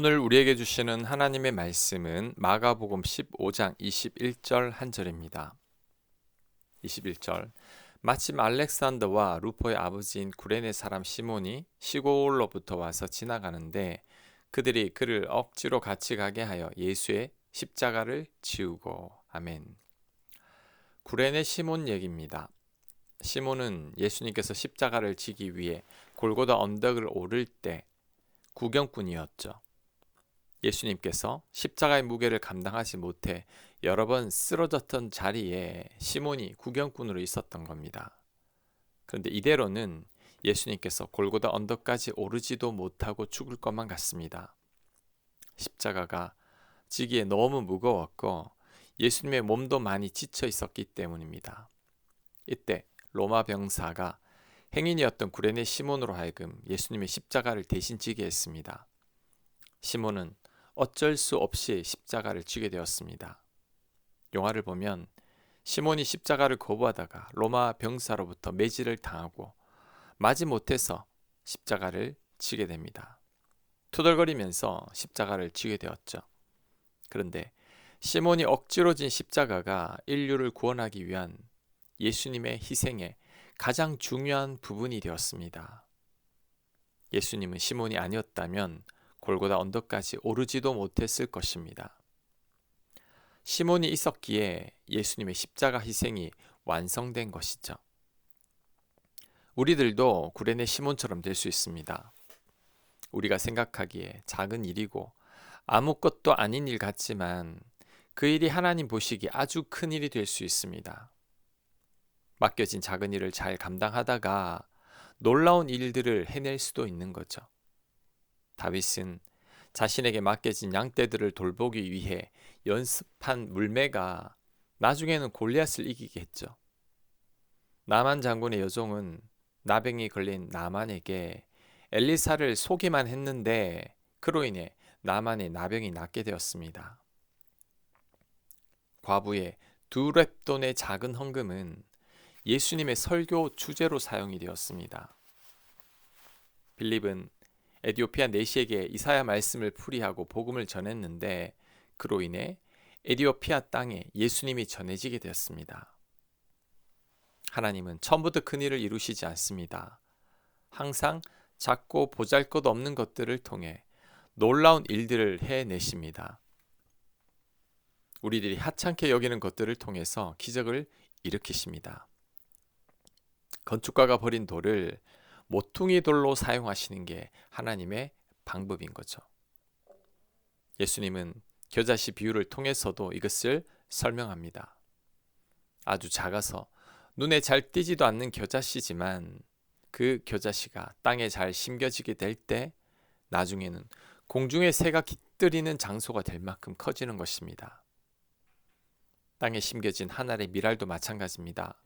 오늘 우리에게 주시는 하나님의 말씀은 마가복음 15장 21절 한 절입니다. 21절 마침 알렉산더와 루포의 아버지인 구레네 사람 시몬이 시골로부터 와서 지나가는데 그들이 그를 억지로 같이 가게 하여 예수의 십자가를 지우고 아멘. 구레네 시몬 얘기입니다. 시몬은 예수님께서 십자가를 지기 위해 골고다 언덕을 오를 때 구경꾼이었죠. 예수님께서 십자가의 무게를 감당하지 못해 여러 번 쓰러졌던 자리에 시몬이 구경꾼으로 있었던 겁니다. 그런데 이대로는 예수님께서 골고다 언덕까지 오르지도 못하고 죽을 것만 같습니다. 십자가가 지기에 너무 무거웠고 예수님의 몸도 많이 지쳐 있었기 때문입니다. 이때 로마 병사가 행인이었던 구레네 시몬으로 하여금 예수님의 십자가를 대신 지게 했습니다. 시몬은 어쩔 수 없이 십자가를 지게 되었습니다. 영화를 보면 시몬이 십자가를 거부하다가 로마 병사로부터 매질을 당하고 마지 못해서 십자가를 지게 됩니다. 투덜거리면서 십자가를 지게 되었죠. 그런데 시몬이 억지로 진 십자가가 인류를 구원하기 위한 예수님의 희생의 가장 중요한 부분이 되었습니다. 예수님은 시몬이 아니었다면 골고다 언덕까지 오르지도 못했을 것입니다. 시몬이 있었기에 예수님의 십자가 희생이 완성된 것이죠. 우리들도 구레네 시몬처럼 될 수 있습니다. 우리가 생각하기에 작은 일이고 아무것도 아닌 일 같지만 그 일이 하나님 보시기 아주 큰 일이 될 수 있습니다. 맡겨진 작은 일을 잘 감당하다가 놀라운 일들을 해낼 수도 있는 거죠. 다윗은 자신에게 맡겨진 양떼들을 돌보기 위해 연습한 물매가 나중에는 골리앗을 이기게 했죠. 나만 장군의 여종은 나병이 걸린 나만에게 엘리사를 속이만 했는데 그로 인해 나만의 나병이 낫게 되었습니다. 과부의 두 랩돈의 작은 헌금은 예수님의 설교 주제로 사용이 되었습니다. 빌립은 에디오피아 내시에게 이사야 말씀을 풀이하고 복음을 전했는데 그로 인해 에디오피아 땅에 예수님이 전해지게 되었습니다. 하나님은 처음부터 큰 일을 이루시지 않습니다. 항상 작고 보잘것 없는 것들을 통해 놀라운 일들을 해내십니다. 우리들이 하찮게 여기는 것들을 통해서 기적을 일으키십니다. 건축가가 버린 돌을 모퉁이 돌로 사용하시는 게 하나님의 방법인 거죠. 예수님은 겨자씨 비유를 통해서도 이것을 설명합니다. 아주 작아서 눈에 잘 띄지도 않는 겨자씨지만 그 겨자씨가 땅에 잘 심겨지게 될 때 나중에는 공중의 새가 깃들이는 장소가 될 만큼 커지는 것입니다. 땅에 심겨진 한 알의 미랄도 마찬가지입니다.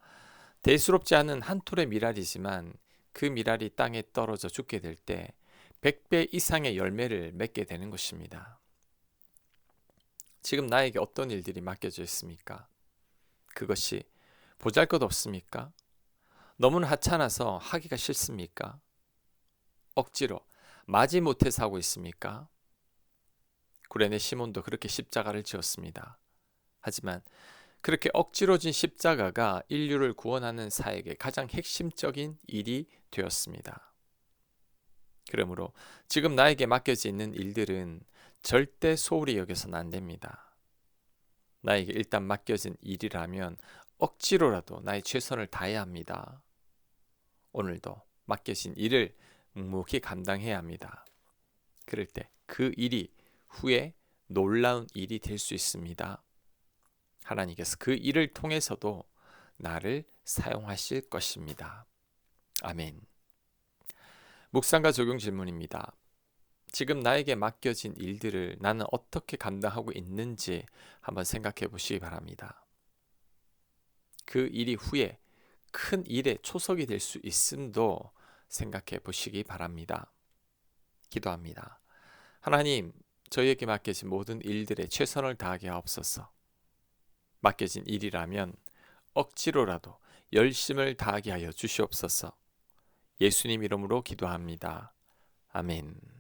대수롭지 않은 한 톨의 미랄이지만 그 미랄이 땅에 떨어져 죽게 될 때 100배 이상의 열매를 맺게 되는 것입니다. 지금 나에게 어떤 일들이 맡겨져 있습니까? 그것이 보잘 것 없습니까? 너무나 하찮아서 하기가 싫습니까? 억지로 마지 못해서 하고 있습니까? 구레네 시몬도 그렇게 십자가를 지었습니다. 하지만 그렇게 억지로 진 십자가가 인류를 구원하는 사역의 가장 핵심적인 일이 되었습니다. 그러므로 지금 나에게 맡겨져 있는 일들은 절대 소홀히 여겨서는 안 됩니다. 나에게 일단 맡겨진 일이라면 억지로라도 나의 최선을 다해야 합니다. 오늘도 맡겨진 일을 묵묵히 감당해야 합니다. 그럴 때 그 일이 후에 놀라운 일이 될 수 있습니다. 하나님께서 그 일을 통해서도 나를 사용하실 것입니다. 아멘. 묵상과 적용 질문입니다. 지금 나에게 맡겨진 일들을 나는 어떻게 감당하고 있는지 한번 생각해 보시기 바랍니다. 그 일이 후에 큰 일의 초석이 될 수 있음도 생각해 보시기 바랍니다. 기도합니다. 하나님, 저희에게 맡겨진 모든 일들에 최선을 다하게 하옵소서. 맡겨진 일이라면 억지로라도 열심을 다하게 하여 주시옵소서. 예수님 이름으로 기도합니다. 아멘.